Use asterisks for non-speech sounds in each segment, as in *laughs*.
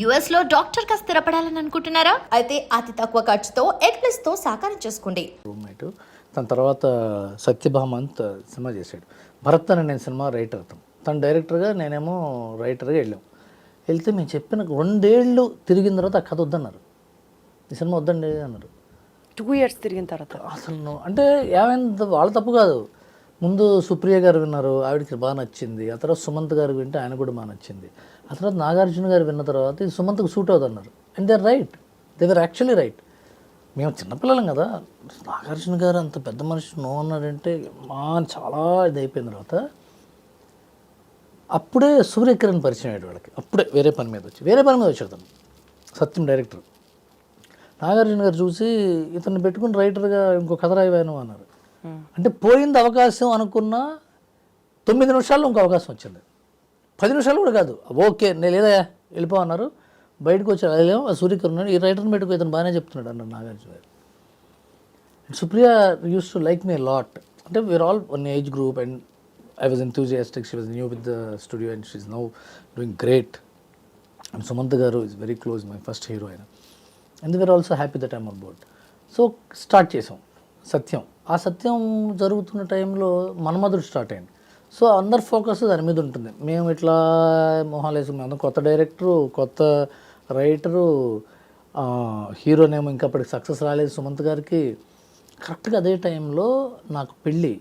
యుఎస్లో డాక్టర్గా స్థిరపడాలని అనుకుంటున్నారా? అయితే అతి తక్కువ ఖర్చుతో ఎగ్నెస్తో సాకారం చేసుకోండి. రూమ్మేట్ తన తర్వాత సత్యభామ అంత సినిమా చేశాడు. భరత్ అని నేను సినిమా రైటర్ అతను తను డైరెక్టర్గా నేనేమో రైటర్గా వెళ్ళాం. వెళ్తే మేము చెప్పిన రెండేళ్ళు తిరిగిన తర్వాత ఆ కథ వద్దన్నారు. ఈ సినిమా వద్దండి అన్నారు. టూ ఇయర్స్ తిరిగిన తర్వాత. అసలు అంటే ఏమైంది? వాళ్ళ తప్పు కాదు. ముందు సుప్రియ గారు విన్నారు ఆవిడకి బాగా నచ్చింది. ఆ తర్వాత సుమంత్ గారు వింటే ఆయన కూడా బాగా నచ్చింది. ఆ తర్వాత నాగార్జున గారు విన్న తర్వాత ఇది సుమంత్కి సూట్ అవుతుంది అన్నారు and they right they were actually right మేము చిన్నపిల్లలం కదా. నాగార్జున గారు అంత పెద్ద మనిషి నో అన్నాడంటే మా చాలా ఇది అయిపోయిన తర్వాత అప్పుడే సూర్యకిరణ్ పరిచయం అయ్యాడు వాళ్ళకి. అప్పుడే వేరే పని మీద వచ్చి వేరే పని మీద వచ్చాడు తను సత్యం డైరెక్టర్. నాగార్జున గారు చూసి ఇతన్ని పెట్టుకుని రైటర్గా ఇంకో కథ రాయవాను అన్నారు. అంటే పోయింది అవకాశం అనుకున్న తొమ్మిది నిమిషాల్లో ఇంకో అవకాశం వచ్చింది. పది నిమిషాలు కూడా కాదు. ఓకే నేను లేదా వెళ్ళిపో అన్నారు. బయటకు వచ్చి అదేమో ఆ ఈ రైటర్ పెట్టుకో ఇతను బాగానే చెప్తున్నాడు అన్నారు నాగార్జున గారు. And Supriya used to like me lot అంటే we're all one age group and I was enthusiastic she was new with the studio and she's now doing great and Sumanth గారు is very close my first hero ఆయన. And we're also happy that I'm about board so start చేసాం. సత్యం. ఆ సత్యం జరుగుతున్న టైంలో Manmadhudu start అయింది. So అందరి focus దాని మీద ఉంటుంది. మేము ఇట్లా మొహాలేసి మేము కొత్త డైరెక్టరు కొత్త రైటరు హీరోనేమో ఇంకా అప్పటికి సక్సెస్ రాలేదు సుమంత్ గారికి. కరెక్ట్గా అదే టైంలో నాకు పెళ్ళి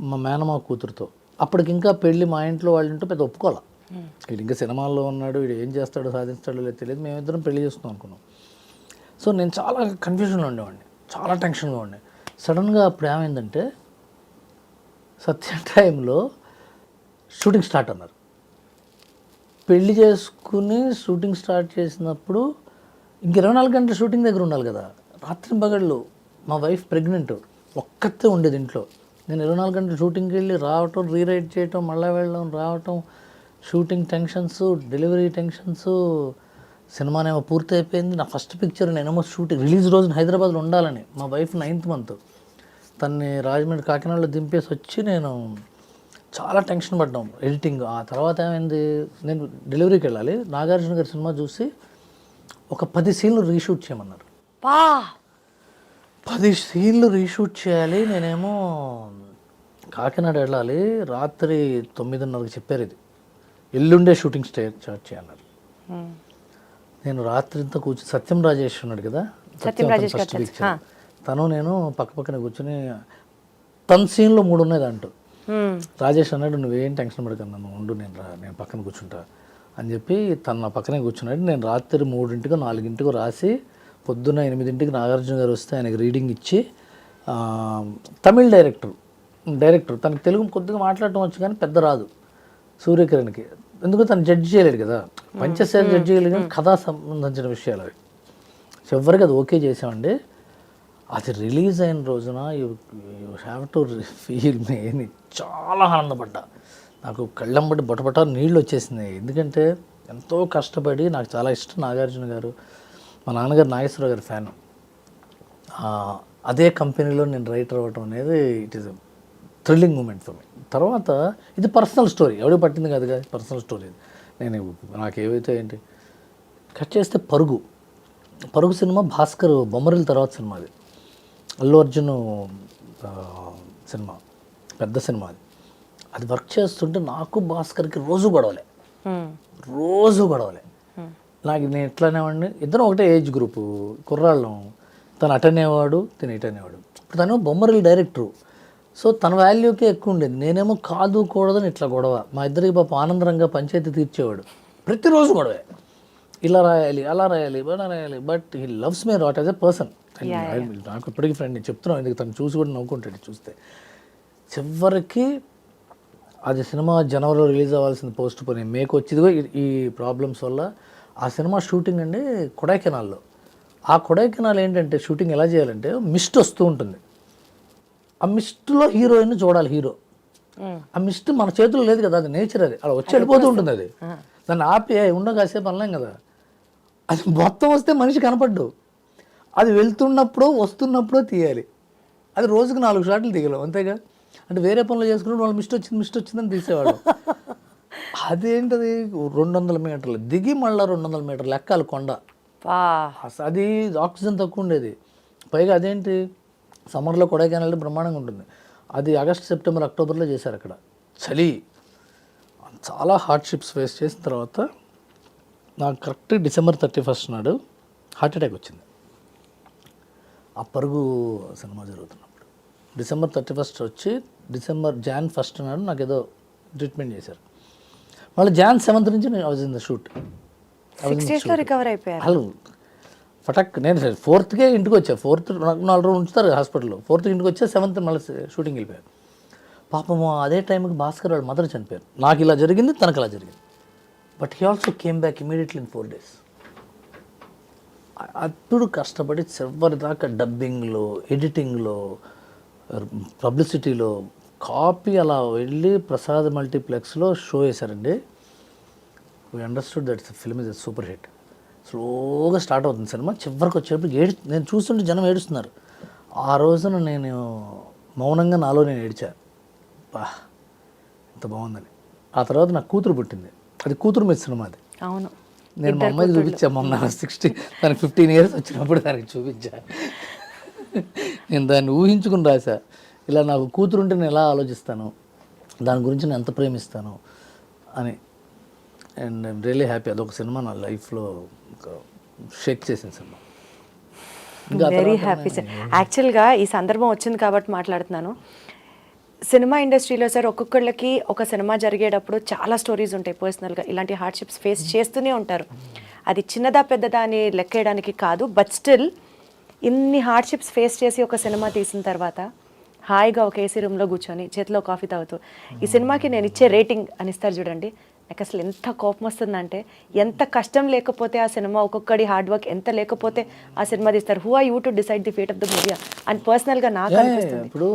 మా మేనమా కూతురుతో. అప్పటికి ఇంకా పెళ్ళి మా ఇంట్లో వాళ్ళ ఇంట్లో పెద్ద ఒప్పుకోవాలి. వీడు ఇంకా సినిమాల్లో ఉన్నాడు వీడు ఏం చేస్తాడో సాధిస్తాడో లేదు తెలియదు. మేమిద్దరం పెళ్ళి చేసుకుందాం అనుకున్నాం. సో నేను చాలా కన్ఫ్యూజన్లో ఉండేవాడిని. చాలా టెన్షన్గా ఉండే. సడన్గా అప్పుడు ఏమైందంటే సత్యం టైంలో షూటింగ్ స్టార్ట్ అన్నారు. పెళ్ళి చేసుకుని షూటింగ్ స్టార్ట్ చేసినప్పుడు ఇంక ఇరవై నాలుగు గంటల షూటింగ్ దగ్గర ఉండాలి కదా. రాత్రి పగళ్ళు మా వైఫ్ ప్రెగ్నెంట్ ఒక్కతే ఉండేది ఇంట్లో. నేను ఇరవై నాలుగు గంటలు షూటింగ్కి వెళ్ళి రావటం రీరైట్ చేయటం మళ్ళీ వెళ్ళడం రావటం షూటింగ్ టెన్షన్స్ డెలివరీ టెన్షన్స్ సినిమానేమో పూర్తి అయిపోయింది నా ఫస్ట్ పిక్చర్ నేనేమో షూటింగ్ రిలీజ్ రోజున హైదరాబాద్లో ఉండాలని మా వైఫ్ నైన్త్ మంత్. తన్ని రాజమండ్రి కాకినాడలో దింపేసి వచ్చి నేను చాలా టెన్షన్ పడ్డాం ఎడిటింగ్. ఆ తర్వాత ఏమైంది? నేను డెలివరీకి వెళ్ళాలి. నాగార్జున గారి సినిమా చూసి ఒక పది సీన్లు రీషూట్ చేయమన్నారు. పది సీన్లు రీషూట్ చేయాలి. నేనేమో కాకినాడ వెళ్ళాలి. రాత్రి తొమ్మిదిన్నరకు చెప్పారు ఇది. ఎల్లుండే షూటింగ్ స్టే స్టార్ట్ చేయాలన్నారు. నేను రాత్రి అంతా కూర్చొని సత్యం రాజేష్ ఉన్నాడు కదా? సత్యం రాజేష్ ఫస్ట్ తను నేను పక్క పక్కన కూర్చొని తన సీన్లో మూడు ఉన్నాయి దాంట్లో రాజేష్ అన్నాడు నువ్వేం టెన్షన్ పడకన్నా నువ్వు ఉండు నేను రా నేను పక్కన కూర్చుంటా. అని చెప్పి తను నా పక్కనే కూర్చున్నాడు. నేను రాత్రి మూడింటికో నాలుగింటికో రాసి పొద్దున్న ఎనిమిదింటికి నాగార్జున గారు వస్తే ఆయనకి రీడింగ్ ఇచ్చి తమిళ్ డైరెక్టర్ డైరెక్టర్ తనకి తెలుగు కొద్దిగా మాట్లాడటం వచ్చు కానీ పెద్ద రాదు సూర్యకిరణ్కి. ఎందుకు తను జడ్జి చేయలేడు కదా. పంచశేఖర్ జడ్జి చేయలేడు కానీ కథా సంబంధించిన విషయాలు అవి. చివరికి అది ఓకే చేసామండి అది రిలీజ్ అయిన రోజున you you have to feel me చాలా ఆనందపడ్డా. నాకు కళ్ళంబడి బొటబొట నీళ్ళు వచ్చేసినాయి. ఎందుకంటే ఎంతో కష్టపడి నాకు చాలా ఇష్టం నాగార్జున గారు. మా నాన్నగారు నాగేశ్వరరావు గారి ఫ్యాన్. అదే కంపెనీలో నేను రైటర్ అవ్వటం అనేది it is thrilling moment for me తర్వాత ఇది పర్సనల్ స్టోరీ ఎవరికి పట్టింది కాదు కదా పర్సనల్ స్టోరీ నేను నాకు ఏవైతే ఏంటి కట్ చేస్తే పరుగు. పరుగు సినిమా భాస్కర్ బొమ్మరిల తర్వాత సినిమా అది. అల్లు అర్జున్ సినిమా పెద్ద సినిమా అది. అది వర్క్ చేస్తుంటే నాకు భాస్కర్కి రోజు గొడవలే. రోజు గొడవలే. నాకు నేను ఎట్లానేవాడిని ఇద్దరం ఒకటే ఏజ్ గ్రూపు కుర్రాళ్ళం. తను అటు అనేవాడు తను ఇటు అనేవాడు. ఇప్పుడు తను బొమ్మరిల్ డైరెక్టరు సో తన వాల్యూకే ఎక్కువ ఉండేది. నేనేమో కాదు కూడదని ఇట్లా గొడవ. మా ఇద్దరికి పాప ఆనందరంగా పంచాయతీ తీర్చేవాడు. ప్రతిరోజు గొడవే. ఇలా రాయాలి అలా రాయాలి ఇలా రాయాలి. But he loves me lot as a person నాకు ఇప్పటికీ ఫ్రెండ్ నేను చెప్తున్నాను. ఎందుకు తను చూసి కూడా నవ్వుకుంటాడు చూస్తే. చివరికి అది సినిమా జనవరిలో రిలీజ్ అవ్వాల్సింది పోస్ట్ పోనీ మేకు వచ్చిదిగో ఈ- ప్రాబ్లమ్స్ వల్ల ఆ సినిమా షూటింగ్ అండి కొడైకెనాల్లో. ఆ కొడైకెనాల్ ఏంటంటే షూటింగ్ ఎలా చేయాలంటే మిస్ట్ వస్తూ ఉంటుంది. ఆ మిస్ట్లో హీరోయిన్ చూడాలి హీరో ఆ మిస్ట్ మన చేతిలో లేదు కదా అది నేచర్ అది. అలా వచ్చి వెళ్ళిపోతూ ఉంటుంది అది. దాన్ని ఆపి "ఏయ్, ఉండ కాసేపు అనలేం కదా. అది మొత్తం వస్తే మనిషి కనపడ్డు. అది వెళ్తున్నప్పుడు వస్తున్నప్పుడు తీయాలి. అది రోజుకు నాలుగు షాట్లు దిగలేం అంతేగా? అంటే వేరే పనులు చేసుకున్నప్పుడు వాళ్ళు మిస్ట్ వచ్చింది మిస్ట్ వచ్చిందని తీసేవాడు *laughs* అదేంటది? రెండు వందల మీటర్లు. దిగి మళ్ళీ రెండు వందల మీటర్లు ఎక్కాలి కొండ. అది ఆక్సిజన్ తక్కువ ఉండేది. పైగా అదేంటి? సమ్మర్లో కొడైకెనాల్ బ్రహ్మాండంగా ఉంటుంది. అది ఆగస్ట్ సెప్టెంబర్ అక్టోబర్లో చేశారు అక్కడ. చలి. చాలా హార్డ్షిప్స్ ఫేస్ చేసిన తర్వాత నాకు కరెక్ట్ డిసెంబర్ థర్టీ ఫస్ట్ నాడు హార్ట్ అటాక్ వచ్చింది. ఆ పరుగు సినిమా జరుగుతున్నప్పుడు. డిసెంబర్ థర్టీ ఫస్ట్ వచ్చి డిసెంబర్ జాన్ ఫస్ట్ నాడు నాకు ఏదో ట్రీట్మెంట్ చేశారు. మళ్ళీ జాన్ సెవెంత్ నుంచి నేను was in the shoot recover అయిపోయారు. హలో ఫటక్ నేను ఫోర్త్కే ఇంటికి వచ్చా ఫోర్త్ నాకు నాలుగు రోజులు ఉంచుతారు హాస్పిటల్లో. ఫోర్త్ ఇంటికి వచ్చా సెవెంత్ మళ్ళీ షూటింగ్ వెళ్ళిపోయారు. పాపము అదే టైంకి భాస్కర్ వాళ్ళ మదర్ చనిపోయారు. నాకు ఇలా జరిగింది తనకు ఇలా జరిగింది. But he also came back immediately in four days అప్పుడు కష్టపడి చివరి దాకా డబ్బింగ్లో ఎడిటింగ్లో పబ్లిసిటీలో కాపీ అలా వెళ్ళి ప్రసాద్ మల్టీప్లెక్స్లో షో వేశారండి. We understood that film is super hit స్లోగా స్టార్ట్ అవుతుంది సినిమా. చివరికి వచ్చేటప్పుడు ఏడు నేను చూస్తుంటే జనం ఏడుస్తున్నారు. ఆ రోజున నేను మౌనంగా నాలో నేను ఏడిచాను బా ఎంత బాగుందని. ఆ తర్వాత నాకు కూతురు పుట్టింది. అది కూతురు మీద సినిమా అది. అవును. నేను మా అమ్మాయికి చూపించా మొన్న సిక్స్టీ దానికి ఫిఫ్టీన్ ఇయర్స్ వచ్చినప్పుడు దానికి చూపించా. నేను దాన్ని ఊహించుకుని రాసా ఇలా నాకు కూతురు ఉంటే నేను ఎలా ఆలోచిస్తాను? దాని గురించి నేను ఎంత ప్రేమిస్తాను? అని. And I'm really happy. అదొక సినిమా నా లైఫ్లో షేక్ చేసిన సినిమా. వెరీ హ్యాపీ సార్ యాక్చువల్గా ఈ సందర్భం వచ్చింది కాబట్టి మాట్లాడుతున్నాను. సినిమా ఇండస్ట్రీలో సార్ ఒక్కొక్కళ్ళకి ఒక సినిమా జరిగేటప్పుడు చాలా స్టోరీస్ ఉంటాయి పర్సనల్గా. ఇలాంటి హార్డ్షిప్స్ ఫేస్ చేస్తూనే ఉంటారు. అది చిన్నదా పెద్దదా అని లెక్కేయడానికి కాదు. బట్ స్టిల్ ఇన్ని హార్డ్షిప్స్ ఫేస్ చేసి ఒక సినిమా తీసిన తర్వాత హాయిగా ఒక ఏసీ రూమ్లో కూర్చొని చేతిలో కాఫీ తాగుతూ ఈ సినిమాకి నేను ఇచ్చే రేటింగ్ అని ఇస్తారు చూడండి. నాకు అసలు ఎంత కోపం వస్తుందంటే ఎంత కష్టం లేకపోతే ఆ సినిమా ఒక్కొక్కడి హార్డ్ వర్క్ ఎంత లేకపోతే ఆ సినిమా తీస్తారు. Who are you to decide the fate of the movie అని పర్సనల్గా నాకు అనిపిస్తుంది. ఇప్పుడు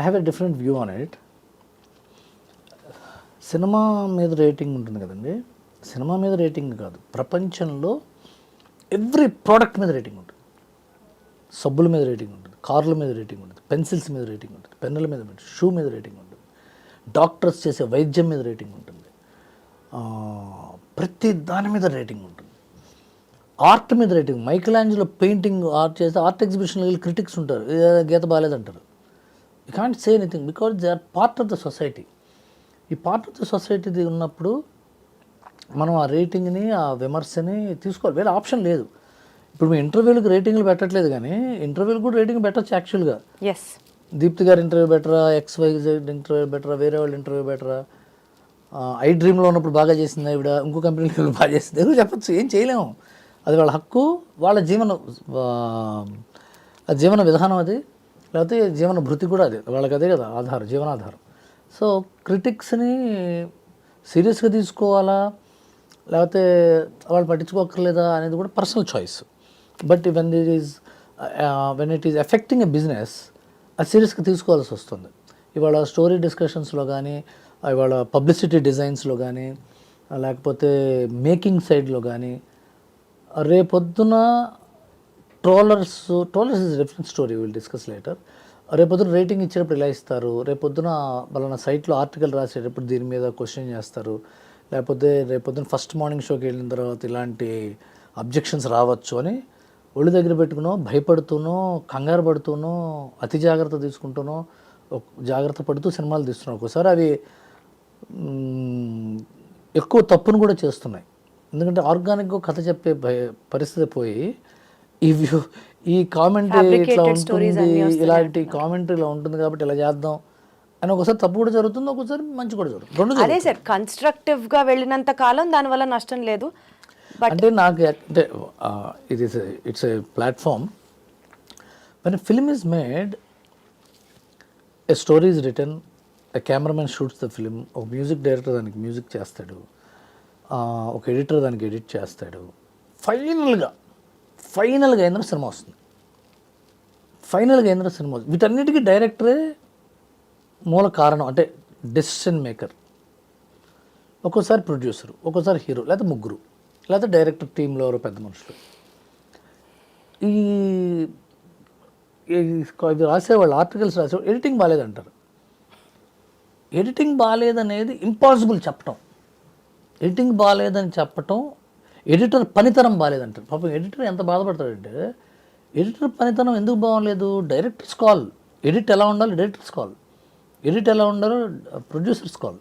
I have a different view on it cinema మీద రేటింగ్ ఉంటుంది కదండి సినిమా మీద రేటింగ్ కాదు ప్రపంచంలో ఎవ్రీ ప్రోడక్ట్ మీద రేటింగ్ ఉంటుంది సబ్బుల మీద రేటింగ్ ఉంటుంది కార్ల మీద రేటింగ్ ఉంటుంది పెన్సిల్స్ మీద రేటింగ్ ఉంటుంది పెన్నుల మీద షూ మీద రేటింగ్ ఉంటుంది డాక్టర్స్ చేసే వైద్యం మీద రేటింగ్ ఉంటుంది ప్రతి దాని మీద రేటింగ్ ఉంటుంది ఆర్ట్ మీద రేటింగ్ మైకిల్ పెయింటింగ్ ఆర్ట్ చేస్తే ఆర్ట్ ఎగ్జిబిషన్లో వెళ్ళి క్రిటిక్స్ ఉంటారు గీత బాగాలేదంటారు you can't say anything because they are part of the society ఈ పార్ట్ ఆఫ్ ద సొసైటీ ఉన్నప్పుడు మనం ఆ రేటింగ్ని ఆ విమర్శని తీసుకోవాలి. వేరే ఆప్షన్ లేదు. ఇప్పుడు మీ ఇంటర్వ్యూలకు రేటింగ్లు పెట్టట్లేదు కానీ ఇంటర్వ్యూలకు కూడా రేటింగ్ పెట్టచ్చు యాక్చువల్గా ఎస్ దీప్తి గారి ఇంటర్వ్యూ బెటరా ఎక్స్ వై జెడ్ ఇంటర్వ్యూ బెటరా వేరే వాళ్ళ ఇంటర్వ్యూ బెటరా ఐ డ్రీమ్లో ఉన్నప్పుడు బాగా చేసింది ఆవిడ ఇంకో కంపెనీలో బాగా చేసింది. ఏదో చెప్పచ్చు ఏం చేయలేము. అది వాళ్ళ హక్కు వాళ్ళ జీవన జీవన విధానం అది. లేకపోతే జీవన భృతి కూడా అది. వాళ్ళకి అదే కదా ఆధారం జీవనాధారం. సో క్రిటిక్స్ని సీరియస్గా తీసుకోవాలా? లేకపోతే వాళ్ళు పట్టించుకోకర్లేదా అనేది కూడా personal choice. But when it is when it is affecting a business అది సీరియస్గా తీసుకోవాల్సి వస్తుంది. ఇవాళ స్టోరీ డిస్కషన్స్లో కానీ ఇవాళ పబ్లిసిటీ డిజైన్స్లో కానీ లేకపోతే మేకింగ్ సైడ్లో కానీ రేపొద్దున trollers trollers is different story will discuss later రేపొద్దున రేటింగ్ ఇచ్చేటప్పుడు ఇలా ఇస్తారు? రేపొద్దున వాళ్ళ సైట్లో ఆర్టికల్ రాసేటప్పుడు దీని మీద క్వశ్చన్ చేస్తారు. లేకపోతే రేపొద్దున ఫస్ట్ మార్నింగ్ షోకి వెళ్ళిన తర్వాత ఇలాంటి అబ్జెక్షన్స్ రావచ్చు అని ఒళ్ళు దగ్గర పెట్టుకునో భయపడుతూనో కంగారు పడుతూనో అతి జాగ్రత్త తీసుకుంటూనో ఒక- జాగ్రత్త పడుతూ సినిమాలు తీస్తున్నాం ఒక్కోసారి అవి ఎక్కువ తప్పును కూడా చేస్తున్నాయి. ఎందుకంటే ఆర్గానిక్గా కథ చెప్పే భయ- పరిస్థితి పోయి ఈ వ్యూ ఈ కామెంట్ ఇట్లా ఉంటుంది ఇలాంటి కామెంట్ ఇలా ఉంటుంది కాబట్టి ఇలా చేద్దాం. అని ఒకసారి తప్పు కూడా జరుగుతుంది ఒకసారి మంచి కూడా జరుగుతుంది. రెండు అదే. సార్ కన్స్ట్రక్టివ్గా వెళ్ళినంత కాలం దానివల్ల నష్టం లేదు. అంటే నాకు అంటే ఇది it's a platform when film is made a story written a cameraman shoots the film ఒక మ్యూజిక్ డైరెక్టర్ దానికి మ్యూజిక్ చేస్తాడు ఒక ఎడిటర్ దానికి ఎడిట్ చేస్తాడు. ఫైనల్గా ఫైనల్గా ఏంద్ర సినిమా వస్తుంది. ఫైనల్గా ఏంద్ర సినిమా వస్తుంది. వీటన్నిటికీ డైరెక్టరే మూల కారణం అంటే డెసిషన్ మేకర్ ఒక్కోసారి ప్రొడ్యూసర్ ఒక్కోసారి హీరో లేకపోతే ముగ్గురు లేకపోతే డైరెక్టర్ టీంలో ఎవరో పెద్ద మనుషులు. ఈ ఈ ఇవి రాసేవాళ్ళు ఆర్టికల్స్ రాసేవాళ్ళు ఎడిటింగ్ బాగాలేదంటారు ఎడిటింగ్ బాగాలేదనేది ఇంపాసిబుల్ చెప్పటం. ఎడిటింగ్ బాగాలేదని చెప్పటం ఎడిటర్ పనితనం బాగాలేదంటారు పాపం ఎడిటర్ ఎంత బాధపడతాడంటే ఎడిటర్ పనితనం ఎందుకు బాగోలేదు డైరెక్టర్స్ కాల్ ఎడిట్ ఎలా ఉండాలి? డైరెక్టర్స్ కాల్ ఎడిట్ ఎలా ఉండాలో? ప్రొడ్యూసర్స్ కాల్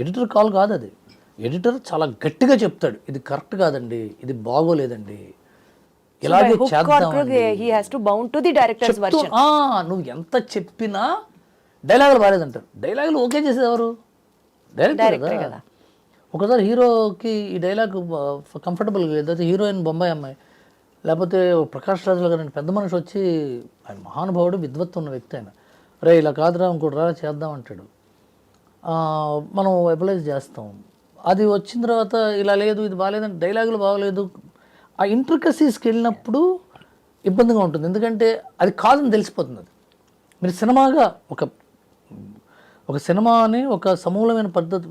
ఎడిటర్ కాల్ కాదు అది. ఎడిటర్ చాలా గట్టిగా చెప్తాడు. ఇది కరెక్ట్ కాదండి. ఇది బాగోలేదండి. ఇలాగే నువ్వు ఎంత చెప్పినా డైలాగులు బాగాలేదంటారు. డైలాగులు ఓకే చేసేది ఎవరు? డైరెక్టర్ కదా. ఒకసారి హీరోకి ఈ డైలాగ్ కంఫర్టబుల్ లేకపోతే హీరోయిన్ బొంబాయి అమ్మాయి లేకపోతే ప్రకాష్ రాజుల గారి పెద్ద మనిషి వచ్చి ఆయన మహానుభావుడు విద్వత్తు ఉన్న వ్యక్తి ఆయన. రే ఇలా కాదురా ఇంకోటి రా చేద్దాం అంటాడు. మనం ఎబలైజ్ చేస్తాం. అది వచ్చిన తర్వాత ఇలా లేదు ఇది బాగాలేదంటే డైలాగులు బాగలేదు. ఆ ఇంట్రికసీస్కి వెళ్ళినప్పుడు ఇబ్బందిగా ఉంటుంది. ఎందుకంటే అది కాదని తెలిసిపోతుంది అది. మీరు సినిమాగా ఒక ఒక సినిమాని ఒక సమూలమైన పద్ధతి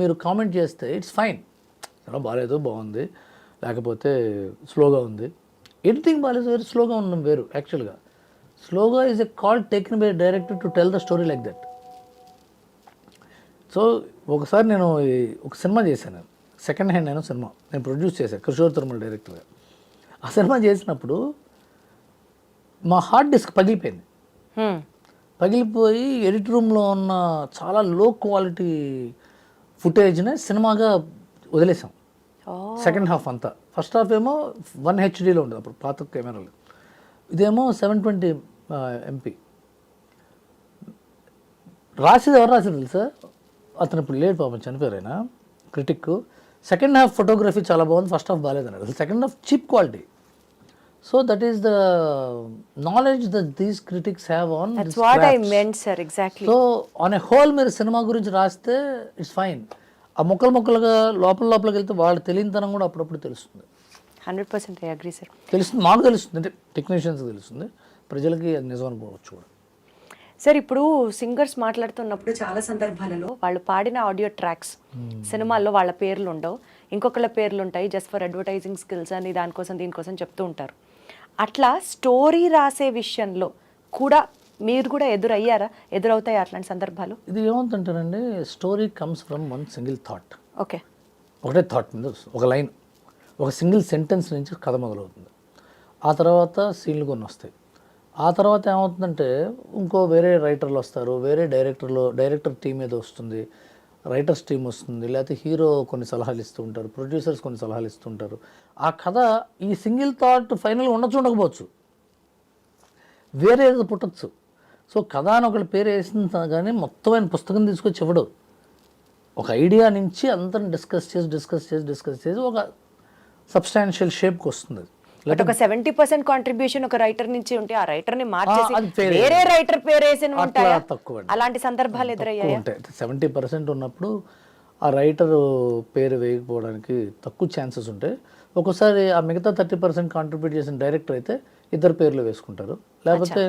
మీరు కామెంట్ చేస్తే ఇట్స్ ఫైన్. సినిమా బాగాలేదు బాగుంది. లేకపోతే స్లోగా ఉంది. ఎడిటింగ్ బాగాలేదు వేరు స్లోగా ఉండడం వేరు యాక్చువల్గా. స్లోగా is a call taken by director to tell the story like that. So ఒకసారి నేను ఒక సినిమా చేశాను. సెకండ్ హ్యాండ్ అయిన సినిమా. నేను ప్రొడ్యూస్ చేశాను కిషోర్ తిరుమల డైరెక్టర్గా. ఆ సినిమా చేసినప్పుడు మా హార్డ్ డిస్క్ పగిలిపోయింది. పగిలిపోయి ఎడిట్ రూమ్లో ఉన్న చాలా లో క్వాలిటీ ఫుటేజ్ని సినిమాగా వదిలేసాం. సెకండ్ హాఫ్ అంతా. ఫస్ట్ హాఫ్ ఏమో వన్ హెచ్డీలో ఉండేది అప్పుడు పాత కెమెరాలు. ఇదేమో సెవెన్ ట్వంటీ ఎంపీ. రాసేది ఎవరు రాసేది తెలుసా? అతను ఇప్పుడు లేట్ పాపం చనిపోయారు ఆయన. క్రిటిక్ సెకండ్ హాఫ్ ఫోటోగ్రఫీ చాలా బాగుంది ఫస్ట్ హాఫ్ బాగాలేదు అన్నాడు second half cheap quality. So that is the knowledge that these critics have on what I meant sir exactly so on a whole మీరు సినిమా గురించి రాస్తే ఇట్స్ ఫైన్ ఆ ముక్కలు ముక్కలుగా లోపల లోపలికి వెళ్తే వాళ్ళు తెలియనితనం కూడా అప్పుడప్పుడు తెలుస్తుంది. Hundred percent I agree sir తెలుస్తుంది. మాకు తెలుస్తుంది. అంటే టెక్నీషియన్స్కి తెలుస్తుంది. ప్రజలకి అది నిజం అనుకోవచ్చు కూడా. సార్ ఇప్పుడు సింగర్స్ మాట్లాడుతున్నప్పుడు చాలా సందర్భాలలో వాళ్ళు పాడిన ఆడియో ట్రాక్స్ సినిమాల్లో వాళ్ళ పేర్లు ఉండవు. ఇంకొకళ్ళ పేర్లు ఉంటాయి. జస్ట్ ఫర్ అడ్వర్టైజింగ్ స్కిల్స్ అని దానికోసం దీనికోసం చెప్తూ ఉంటారు. అట్లా స్టోరీ రాసే విషయంలో కూడా మీరు కూడా ఎదురయ్యారా? ఎదురవుతాయి అట్లాంటి సందర్భాలు? ఇది ఏమవుతుంటారంటే story comes from one single thought. Okay. ఒకటే థాట్ మీద. ఒక లైన్. ఒక సింగిల్ సెంటెన్స్ నుంచి కథ మొదలవుతుంది. ఆ తర్వాత సీన్లు కొన్ని వస్తాయి. ఆ తర్వాత ఏమవుతుందంటే ఇంకో వేరే రైటర్లు వస్తారు వేరే డైరెక్టర్లు డైరెక్టర్ టీం ఏదో వస్తుంది. రైటర్స్ టీం వస్తుంది లేకపోతే హీరో కొన్ని సలహాలు ఇస్తూ ఉంటారు ప్రొడ్యూసర్స్ కొన్ని సలహాలు ఇస్తూ ఉంటారు. ఆ కథ ఈ సింగిల్ థాట్ ఫైనల్ ఉండొచ్చు ఉండకపోవచ్చు. వేరే ఏదో పుట్టచ్చు. సో కథ అని ఒకటి పేరు వేసిన కానీ మొత్తం ఆయన పుస్తకం తీసుకొచ్చి ఇవ్వడు ఒక ఐడియా నుంచి అందరం డిస్కస్ చేసి డిస్కస్ చేసి డిస్కస్ చేసి ఒక సబ్స్టాన్షియల్ షేప్కి వస్తుంది. అది. బట్ ఒక సెవెంటీ పర్సెంట్ కాంట్రిబ్యూషన్ ఒక రైటర్ నుంచి ఉంటే ఆ రైటర్ని మార్చేసి. వేరే రైటర్ పేరు వేసిన ఉంటాయా? తక్కువ. అలాంటి సందర్భాలు ఎదురయ్యాయా? సెవెంటీ పర్సెంట్ ఉన్నప్పుడు ఆ రైటర్ పేరు వేయకపోవడానికి తక్కువ ఛాన్సెస్ ఉంటాయి ఒక్కోసారి ఆ మిగతా థర్టీ పర్సెంట్ కాంట్రిబ్యూట్ చేసిన డైరెక్టర్ అయితే ఇద్దరు పేర్లు వేసుకుంటారు. లేకపోతే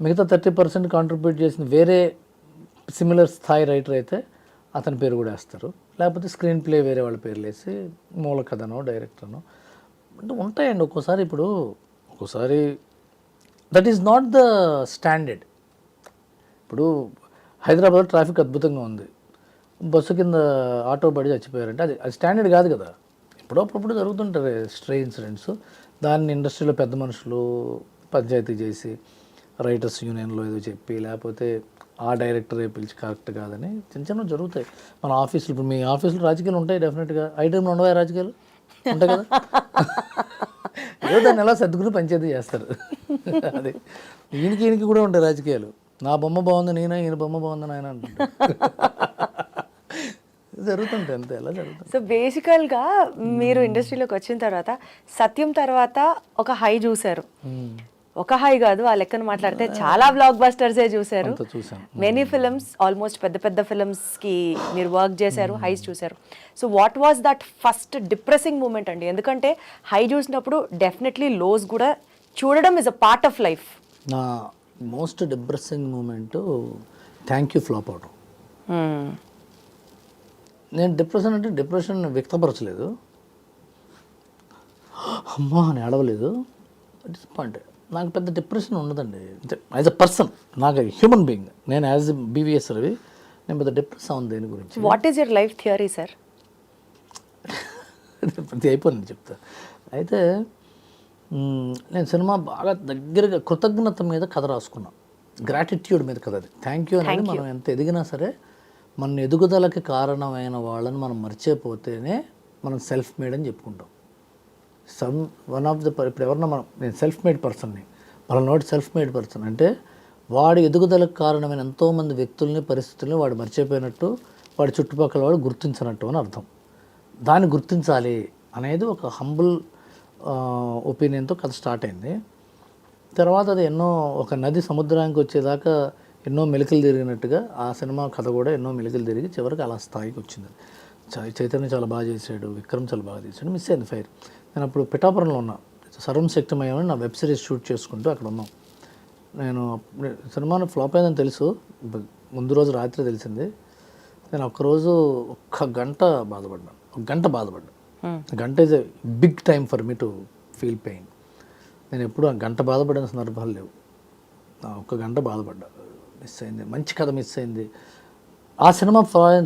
మిగతా థర్టీ పర్సెంట్ కాంట్రిబ్యూట్ చేసిన వేరే సిమిలర్ స్థాయి రైటర్ అయితే అతని పేరు కూడా వేస్తారు. లేకపోతే స్క్రీన్ ప్లే వేరే వాళ్ళ పేర్లు వేసి మూల కథనో డైరెక్టర్నో అంటే ఉంటాయండి ఒక్కోసారి ఇప్పుడు ఒక్కోసారి that is not the standard. ఇప్పుడు హైదరాబాద్ ట్రాఫిక్ అద్భుతంగా ఉంది. బస్సు కింద ఆటో పడి చచ్చిపోయారంటే అది అది స్టాండర్డ్ కాదు కదా. ఎప్పుడో అప్పుడప్పుడు జరుగుతుంటారు స్ట్రే ఇన్సిడెంట్స్. దాన్ని ఇండస్ట్రీలో పెద్ద మనుషులు పంచాయతీ చేసి రైటర్స్ యూనియన్లో ఏదో చెప్పి లేకపోతే ఆ డైరెక్టరే పిలిచి కరెక్ట్ కాదని చిన్న చిన్న జరుగుతాయి. మన ఆఫీసులు ఇప్పుడు మీ ఆఫీసులో రాజకీయాలు ఉంటాయి డెఫినెట్గా. ఐ ఉండవా రాజకీయాలు? ఉంటాయి కదా? ఏదో దాన్ని ఎలా సర్దుకుని పంచాయతీ చేస్తారు. అది. ఈయనకి ఈయనకి కూడా ఉంటాయి రాజకీయాలు. నా బొమ్మ బాగుంది నేనే? ఈయన బొమ్మ బాగుంది నాయన అంటుంటారు. జరుగుతుంటాయి అంతే ఎలా జరుగుతుంది సో బేసికల్గా మీరు ఇండస్ట్రీలోకి వచ్చిన తర్వాత సత్యం తర్వాత ఒక హై చూశారు. ఒక హై కాదు ఆ లెక్కన మాట్లాడితే చాలా బ్లాక్ బస్టర్సే చూశారు. మెనీ ఫిల్మ్స్ ఆల్మోస్ట్ పెద్ద పెద్ద ఫిల్మ్స్కి మీరు వర్క్ చేశారు హైస్ చూశారు. So what was that first depressing moment అండి? ఎందుకంటే హై చూసినప్పుడు డెఫినెట్లీ లోస్ కూడా చూడడం is a part of life నా most depressing moment thank you flop అవడం నేను డిప్రెషన్ అంటే డిప్రెషన్ వ్యక్తపరచలేదు. *gasps* అమ్మా అని ఏడవలేదు. డిసప్పాయింట్ నాకు పెద్ద డిప్రెషన్ ఉండదండి. యాజ్ అ పర్సన్ నాకు హ్యూమన్ బీయింగ్ నేను యాజ్ బీవీఎస్ రవి నేను పెద్ద డిప్రెస్ అవును దేని గురించి. What is your life theory sir ప్రతి అయిపోయింది చెప్తా. అయితే నేను సినిమా బాగా దగ్గరగా కృతజ్ఞత మీద కథ రాసుకున్నా. గ్రాటిట్యూడ్ మీద కథ అది. థ్యాంక్ యూ అనేది మనం ఎంత ఎదిగినా సరే మన ఎదుగుదలకి కారణమైన వాళ్ళని మనం మర్చిపోతేనే మనం సెల్ఫ్ మేడ్ అని చెప్పుకుంటాం. సమ్ వన్ ఆఫ్ ద ఇప్పుడు ఎవరన్నా మనం నేను సెల్ఫ్ మేడ్ పర్సన్ని వాళ్ళ నోటి సెల్ఫ్ మేడ్ పర్సన్ అంటే వాడి ఎదుగుదలకు కారణమైన ఎంతోమంది వ్యక్తుల్ని పరిస్థితుల్ని వాడు మర్చిపోయినట్టు వాడి చుట్టుపక్కల వాడు గుర్తించినట్టు అని అర్థం. దాన్ని గుర్తించాలి అనేది ఒక హంబుల్ ఒపీనియన్తో కథ స్టార్ట్ అయింది. తర్వాత అది ఎన్నో ఒక నది సముద్రానికి వచ్చేదాకా ఎన్నో మెలికలు తిరిగినట్టుగా ఆ సినిమా కథ కూడా ఎన్నో మెలికలు తిరిగి చివరికి అలా స్థాయికి వచ్చింది. చైతన్య చాలా బాగా చేశాడు విక్రమ్ చాలా బాగా చేశాడు మిస్ అయింది ఫైర్. నేను అప్పుడు పిఠాపురంలో ఉన్నా. సర్వం శక్తిమయం అని నా వెబ్ సిరీస్ షూట్ చేసుకుంటూ అక్కడ ఉన్నాం. నేను సినిమాను ఫ్లాప్ అయిందని తెలుసు. ముందు రోజు రాత్రి తెలిసింది. నేను ఒక్కరోజు ఒక్క గంట బాధపడ్డాను. ఒక గంట బాధపడ్డా గంట is a big time for me to feel pain. నేను ఎప్పుడు ఆ గంట బాధపడిన సందర్భాలు లేవు. ఒక్క గంట బాధపడ్డా. మిస్ అయింది. మంచి కథ మిస్ అయింది. ఆ సినిమా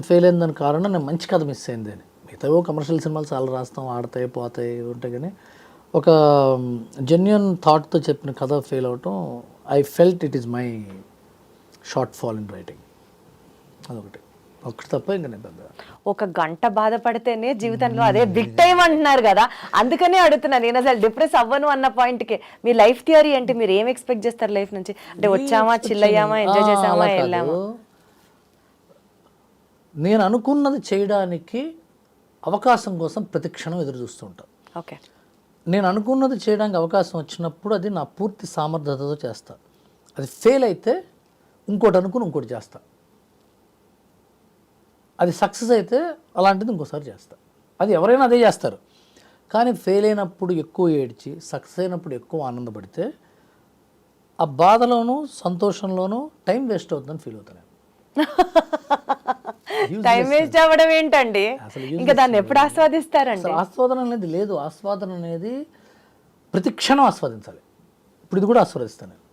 ఫెయిల్ అయిందని కారణం నేను మంచి కథ మిస్ అయింది అని మిగతావో కమర్షియల్ సినిమాలు చాలా రాస్తాం ఆడతాయి పోతాయి ఉంటాయి కానీ ఒక జెన్యున్ థాట్తో చెప్పిన కథ ఫెయిల్ అవటం I felt it is my shortfall in writing అదొకటి. ఒకటి తప్ప ఇంకా నేను పెద్ద ఒక గంట బాధపడితేనే జీవితంలో అదే బిగ్ టైం అంటున్నారు కదా. అందుకనే అడుగుతున్నాను నేను అసలు డిప్రెస్ అవ్వను అన్న పాయింట్కి మీ లైఫ్ థియరీ ఏంటి? మీరు ఏం ఎక్స్పెక్ట్ చేస్తారు లైఫ్ నుంచి? అంటే వచ్చామా చిల్ అయ్యామా ఎంజాయ్ చేసామా. వెళ్ళామా? నేను అనుకున్నది చేయడానికి అవకాశం కోసం ప్రతి క్షణం ఎదురు చూస్తూ ఉంటాను ఓకే. నేను అనుకున్నది చేయడానికి అవకాశం వచ్చినప్పుడు అది నా పూర్తి సామర్థ్యతతో చేస్తా. అది ఫెయిల్ అయితే ఇంకోటి అనుకుని ఇంకోటి చేస్తా. అది సక్సెస్ అయితే అలాంటిది ఇంకోసారి చేస్తా. అది ఎవరైనా అదే చేస్తారు. కానీ ఫెయిల్ అయినప్పుడు ఎక్కువ ఏడ్చి సక్సెస్ అయినప్పుడు ఎక్కువ ఆనందపడితే ఆ బాధలోనూ సంతోషంలోనూ టైం వేస్ట్ అవుతుందని ఫీల్ అవుతాను. *laughs* టైం వేస్ట్ అవ్వడం ఏంటండి? ఇంకా దాన్ని ఎప్పుడు ఆస్వాదిస్తారండి? ఆస్వాదన అనేది లేదు. ఆస్వాదన అనేది ప్రతి క్షణం ఆస్వాదించాలి. ఇప్పుడు ఇది కూడా ఆస్వాదిస్తాను నేను.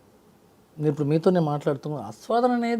నేను ఇప్పుడు మీతో నేను మాట్లాడుతున్నాను. ఆస్వాదన అనేది